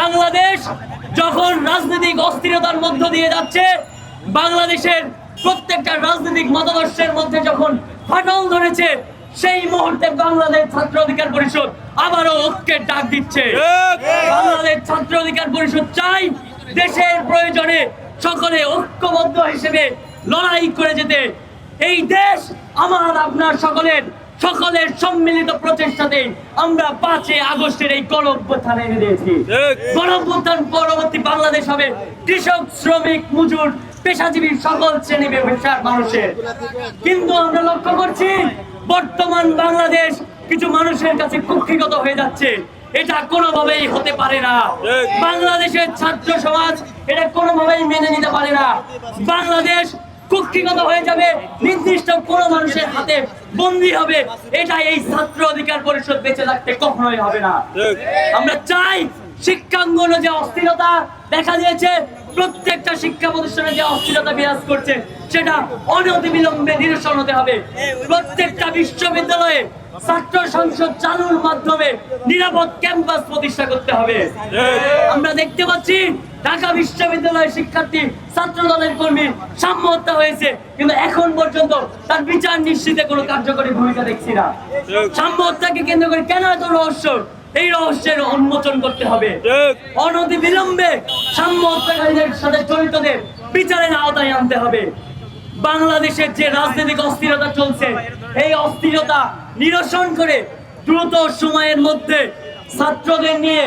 বাংলাদেশ যখন রাজনৈতিক অস্থিরতার মধ্য দিয়ে যাচ্ছে, বাংলাদেশের প্রত্যেকটা রাজনৈতিক মতাদর্শের মধ্যে যখন ফাটল ধরেছে, সেই মুহূর্তে বাংলাদেশ ছাত্র অধিকার পরিষদ আবারও ঐক্যের ডাক দিচ্ছে। বাংলাদেশ ছাত্র অধিকার পরিষদ চাই দেশের প্রয়োজনে সকলে ঐক্যবদ্ধ হিসেবে লড়াই করে যেতে। এই দেশ আমার, আপনার সকলের। সকলের সম্মিলিত প্রচেষ্টাতে আমরা পাঁচে আগস্টের এই গণ অভ্যুত্থানে এনে দিয়েছি। গণ পরবর্তী বাংলাদেশ হবে কৃষক শ্রমিক মজুর পেশাজীবী সকল শ্রেণি পেশার মানুষের। কিন্তু আমরা লক্ষ্য করছি বর্তমান বাংলাদেশ কিছু মানুষের কাছে কুক্ষিগত হয়ে যাচ্ছে। এটা কোনোভাবেই হতে পারে না। বাংলাদেশের ছাত্র সমাজ এটা কোনোভাবেই মেনে নিতে পারে না। বাংলাদেশ কুক্ষিগত হয়ে যাবে, নির্দিষ্ট কোনো মানুষের হাতে বন্দী হবে এটা এই ছাত্র অধিকার পরিষদ বেঁচে থাকতে কখনোই হবে না। আমরা চাই শিক্ষাঙ্গনে যে অস্থিরতা দেখা দিয়েছে, প্রত্যেকটা শিক্ষা প্রতিষ্ঠানে যে অস্থিরতা বিরাজ করছে, সেটা অনতিবিলম্বে নিরসন হতে হবে। প্রত্যেকটা বিশ্ববিদ্যালয়ে ছাত্র সংসদ চালুর মাধ্যমে নিরাপদ ক্যাম্পাস প্রতিষ্ঠা করতে হবে। আমরা দেখতে পাচ্ছি ঢাকা বিশ্ববিদ্যালয়ের শিক্ষার্থী ছাত্র দলের কর্মী সাম্য হত্যা হয়েছে, কিন্তু এখন পর্যন্ত তার বিচার নিশ্চিতে কোনো কার্যকরী ভূমিকা দেখছি না। সাম্য হত্যাকে কেন্দ্র করে কেন এত রহস্য? এই রহস্যের উন্মোচন করতে হবে। অনতি বিলম্বে সাম্য হত্যাকারীদের সাথে জড়িতদের বিচারের আওতায় আনতে হবে। বাংলাদেশের যে রাজনৈতিক অস্থিরতা চলছে, এই অস্থিরতা নিরসন করে দ্রুত সময়ের মধ্যে ছাত্রদের নিয়ে,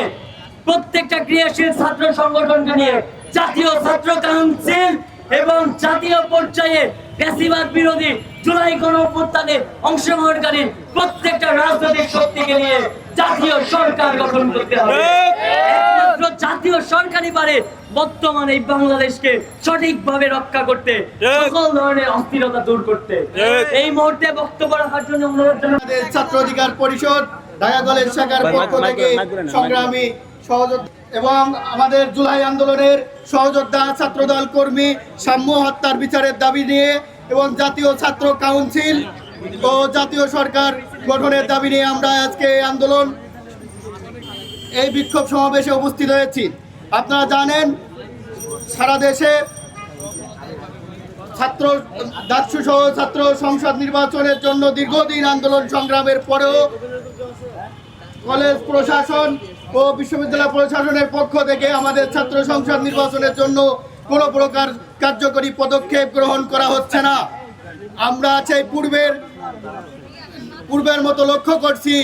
প্রত্যেকটা ক্রিয়াশীল ছাত্র সংগঠনকে নিয়ে, জাতীয় ছাত্র কাউন্সিল এবং জাতীয় পর্যায়ে ফ্যাসিবাদ বিরোধী জুলাই গণ অভ্যুত্থানে অংশগ্রহণকারী প্রত্যেকটা রাজনৈতিক শক্তিকে নিয়ে জাতীয় সরকার গঠন করতে হবে। জাতীয় সরকারই পারে বর্তমান এই বাংলাদেশকে সঠিকভাবে রক্ষা করতে সকল ধরনের অস্থিরতা দূর করতে। এই মুহূর্তে বক্তব্য রাখার জন্য অনুরোধ আমাদের ছাত্র অধিকার পরিষদ ঢাকা কলেজ শাখার পক্ষ থেকে সংগ্রামী এবং আমাদের জুলাই আন্দোলনের সহযোদ্ধা ছাত্রদল কর্মী সাম্য হত্যার বিচারের দাবি নিয়ে এবং জাতীয় ছাত্র কাউন্সিল ও জাতীয় সরকার গঠনের দাবি নিয়ে আমরা আজকে এই আন্দোলন এই বিক্ষোভ সমাবেশে উপস্থিত হয়েছি। আপনারা জানেন, সারা দেশে ছাত্র ডাকসু সহ ছাত্র সংসদ নির্বাচনের জন্য দীর্ঘদিন আন্দোলন সংগ্রামের পরেও কলেজ প্রশাসন ও বিশ্ববিদ্যালয় প্রশাসনের পক্ষ থেকে আমাদের ছাত্র সংসদ নির্বাচনের জন্য কোনো প্রকার কার্যকরী পদক্ষেপ গ্রহণ করা হচ্ছে না। আমরা সেই পূর্বের পূর্বের মতো লক্ষ্য করছি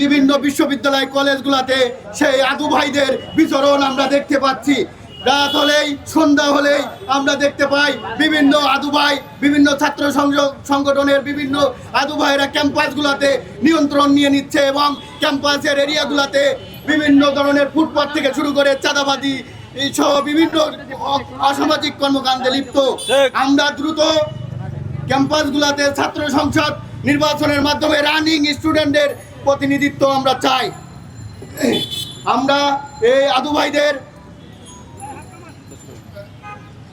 বিভিন্ন বিশ্ববিদ্যালয় কলেজগুলোতে সেই আদু ভাইদের বিচরণ আমরা দেখতে পাচ্ছি। রাত হলেই সন্ধ্যা হলেই আমরা দেখতে পাই বিভিন্ন আদু ভাই বিভিন্ন ছাত্র সংগঠনের বিভিন্ন আদু ভাইরা ক্যাম্পাসগুলোতে নিয়ন্ত্রণ নিয়ে নিচ্ছে এবং ক্যাম্পাসের এরিয়াগুলোতে বিভিন্ন ধরনের ফুটপাথ থেকে শুরু করে চাঁদাবাদি সহ বিভিন্ন অসামাজিক কর্মকাণ্ডে লিপ্ত। আমরা দ্রুত ক্যাম্পাসগুলোতে ছাত্র সংসদ নির্বাচনের মাধ্যমে রানিং স্টুডেন্টদের প্রতিনিধিত্ব আমরা চাই। আমরা এই আদু ভাইদের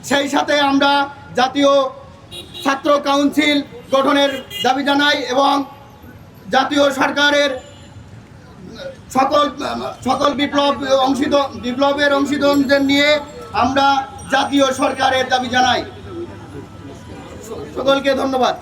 সেই সাথে আমরা জাতীয় ছাত্র কাউন্সিল গঠনের দাবি জানাই এবং জাতীয় সরকারের সকল সকল বিপ্লব অংশীদ, বিপ্লবের অংশীদারদের নিয়ে আমরা জাতীয় সরকারের দাবি জানাই। সকলকে ধন্যবাদ।